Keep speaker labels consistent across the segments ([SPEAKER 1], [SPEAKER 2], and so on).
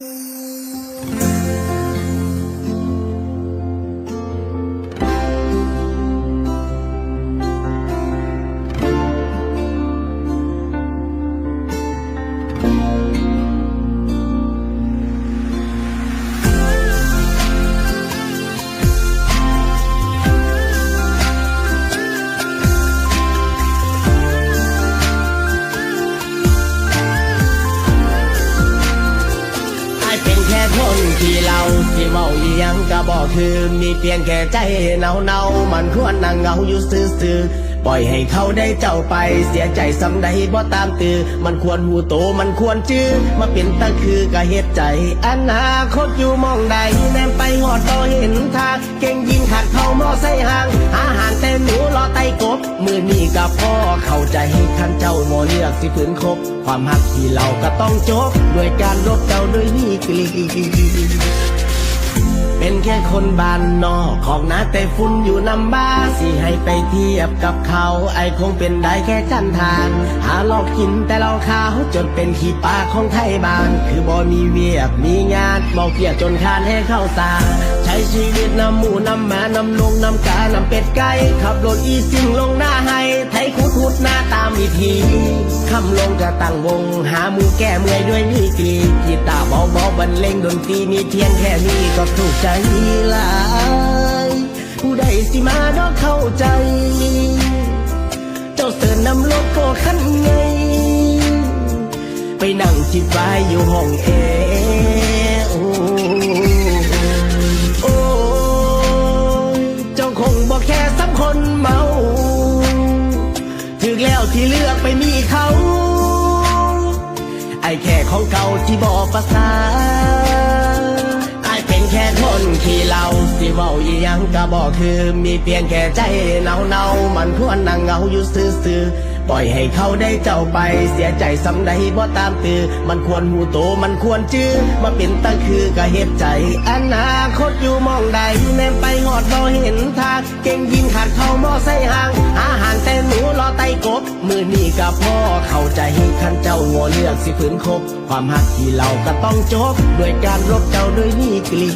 [SPEAKER 1] ไสิเว้าอีหยังก็บอกคือมีเพียงแค่ใจเนาเนามันควรนั่งเหงาอยู่ซื่อๆปล่อยให้เขาได้เจ้าไปเสียใจสำใดบ่ตามตือ มันควรหูโตมันควรจื้อมาเป็นตะคือก็เฮ็ดใจอนาคตอยู่มองใดแนมไปหอดบ่เห็นทางเก่งยิงขัดเข้ามอใส่ห่างอาหารแต่หนูรอไตกบ มือนี้กับพ่อเข้าใจคันเจ้าหมอเลือกสิฝืนคบ ความหักที่เราก็ต้องจบ ด้วยการลบเจ้าด้วยนี่กลี เป็นแค่คนบ้านนอกของนาแต่ฝุ่นอยู่นำบ้าสิให้ไปเทียบกับเขา ไอคงเป็นได้แค่จันทานหาลอกกินแต่เราขาวจนเป็นขี้ปลาของไทยบ้าน คือบ่มีเวียบมีงานเมาเพียจนคานให้เข้าตา ใช้ชีวิตนำหมูนำหมานำลงนำกานำเป็ดไก่ขับรถอีซิ่งลงหน้าให้ ไทยคุดหุดหน้าตามอีทีคำลงจะตั้งวง หามูแก้เมื่อยด้วยนี่กรีกีตาร์เบาๆบรรเลงดนตรีมีเพียงแค่นี้ก็ถูกใจหลาย ผู้ใดสิมาดอกเข้าใจ เจ้าเสิร์นนำรถโกขั้นไง ไปนั่งจิบไว้อยู่ห้องแอร์โอ้โอ้ยเจ้าคงบอกแค่สำคนเมา ถึงแล้วที่เลือกไปมีเขา ไอแค่ของเก่าที่บอกภาษา เว้าอียังก็บอกคือมีเพียงแค่ใจเนาเนามันควรนั่งเงาอยู่ซื่อๆปล่อยให้เขาได้เจ้าไปเสียใจสำใดบ่ตามตือ มันควรหูโตมันควรจื้อมาเป็นตั้งคือก็เฮ็ดใจอนาคตอยู่มองใดแนมไปหอดบ่เห็นทางเก่งยิงขาดเข้ามอใส่ห่างอาหารแต่หนู มือนี่กับพ่อเข้าใจขันเจ้างัวเลือกสิฝืนคบ ความหักที่เราก็ต้องจบด้วยการลบเจ้าด้วยนี่กลี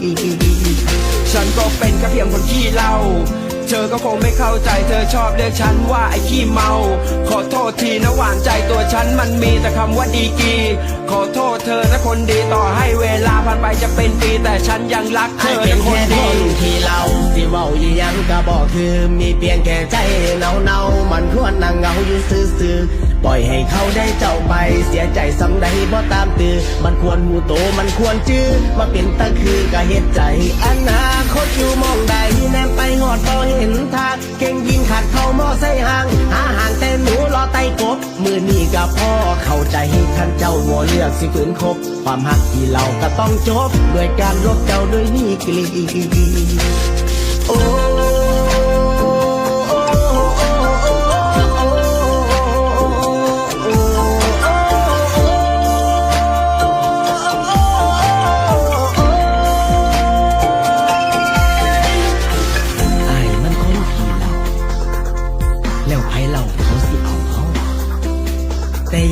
[SPEAKER 2] ฉันก็เป็นแค่เพียงคนขี้เล่า เธอก็คงไม่เข้าใจเธอชอบเรียกฉันว่าไอ้ขี้เมา ขอโทษทีนะหวานใจตัวฉันมันมีแต่คำว่าดีกี ขอโทษเธอนะคนดีต่อให้เวลาผ่านไปจะเป็นปีแต่ฉันยังรักเธ
[SPEAKER 1] อเป็นะ
[SPEAKER 2] คนดี
[SPEAKER 1] ที่เราสิเว้าอีหยังก็บอกคือมีเพียงแค่ใจเนาเนามันควรนั่งเหงาอยู่ซื่อๆ ปล่อยให้เขาได้เจ้าไป เสียใจสำใดบ่ตามตือ มันควรหูโตมันควรจื้อมาเป็นตะคือก็เฮ็ดใจอนาคตอยู่มองใดแนมไปหอดบ่เห็นทางเก่งยิงขัดเข้ามอใส่ห่างหาห่างแต่หนูรอไตกบ มือนี่กับพ่อเข้าใจคันเจ้าวัวเลือกสิฝืนคบ ความหักที่เราก็ต้องจบ ด้วยการลบเจ้าด้วยนี่กลีโอ้